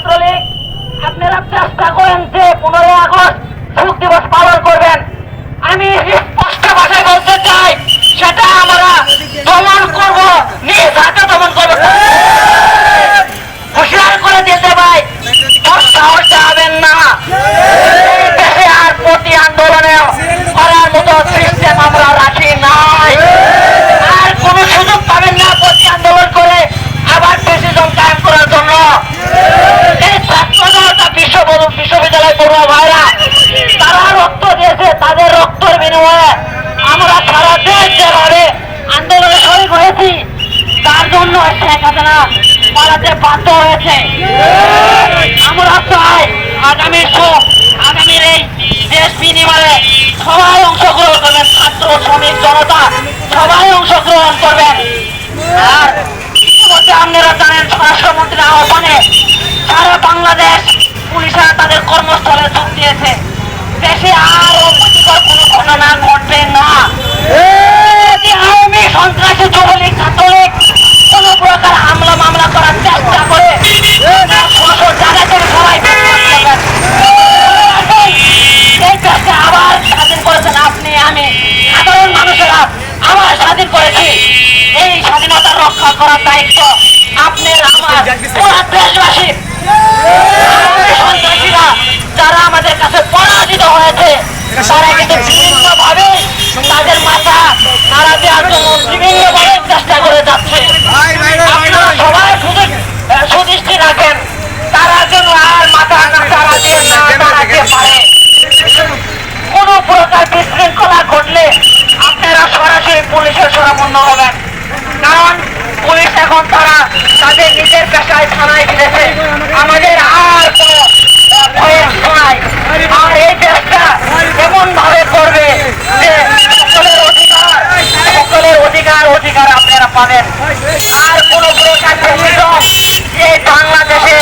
ছাত্রলীগ আপনারা চেষ্টা করেন যে পনেরোই আগস্ট শোক দিবস পালন যেতে বাধ্য হয়েছে। আমরা চাই আগামী আগামীর এই দেশ বিনিময়ে সবাই অংশগ্রহণ করবেন, ছাত্র, শ্রমিক, জনতা, সবাই অংশগ্রহণ করবেন। আর ইতিমধ্যে আপনারা জানেন, স্বরাষ্ট্রমন্ত্রীর আহ্বানে সারা বাংলাদেশ পুলিশরা তাদের কর্মস্থলে যোগ দিয়েছে। দেশে আরও ক্ষতিকর কোনো ঘটনা আমার স্বাধীন করেছি। এই স্বাধীনতা রক্ষা করার দায়িত্ব আপনার, আমার দেশবাসীর সন্ত্রাসীরা যারা আমাদের কাছে পরাজিত হয়েছে, তারা এখন তারা তাদের নিজের পেশায় থানায় ফিরেছে আমাদের আর আর এই দেশটা এমন ভাবে করবে যে সকলের অধিকার সকলের অধিকার অধিকার আপনারা পাবেন। আর কোনো প্রকার এই বাংলাদেশে